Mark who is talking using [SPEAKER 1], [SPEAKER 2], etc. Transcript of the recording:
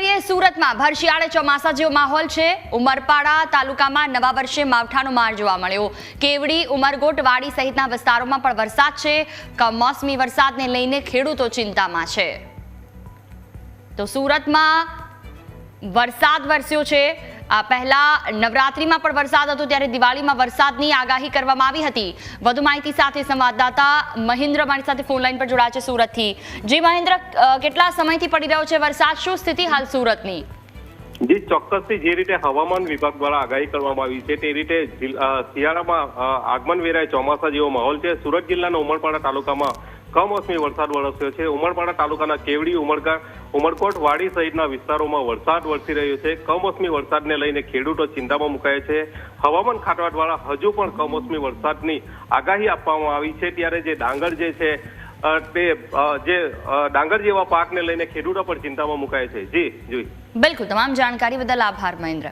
[SPEAKER 1] કરીએ સુરતમાં. ભરશિયાળે ચોમાસા જેવો માહોલ છે. ઉમરપાડા તાલુકામાં નવા વર્ષે માવઠાનો માર જોવા મળ્યો. કેવડી, ઉમરગોટ, વાડી સહિતના વિસ્તારોમાં પણ વરસાદ છે. કમોસમી વરસાદને લઈને ખેડૂતો ચિંતામાં છે. તો સુરતમાં વરસાદ વરસ્યો છે. પહેલા નવરાત્રીમાં પણ વરસાદ હતો, ત્યારે દિવાળીમાં વરસાદની આગાહી કરવામાં આવી હતી. વધુ માહિતી સાથે સંવાદદાતા મહેન્દ્ર મારી સાથે ફોન લાઈન પર જોડાયા છે સુરતથી. જી મહેન્દ્ર કેટલા સમયથી પડી રહ્યો છે વરસાદ? શું સ્થિતિ હાલ સુરતની?
[SPEAKER 2] જી, ચોક્કસથી જે રીતે હવામાન વિભાગ દ્વારા આગાહી કરવામાં આવી છે, તે રીતે શિયાળામાં આગમન વેરાય ચોમાસા જેવો માહોલ છે. સુરત જિલ્લાના ઉમરપાડા તાલુકામાં કમોસમી વરસાદ વરસ્યો છે. ઉમરપાડા તાલુકાના કેવડી ઉમરગા ઉમરકોટ, વાડી સહિતના વિસ્તારોમાં વરસાદ વરસી રહ્યો છે. કમોસમી વરસાદને લઈને ખેડૂતો ચિંતામાં મુકાયા છે. હવામાન ખાતા દ્વારા હજુ પણ કમોસમી વરસાદની આગાહી આપવામાં આવી છે. ત્યારે જે ડાંગર જે છે તે જે ડાંગર જેવા પાકને લઈને ખેડૂતો પણ ચિંતામાં મુકાય છે. જી જી.
[SPEAKER 1] બિલકુલ, તમામ જાણકારી બદલ આભાર, મહેન્દ્ર.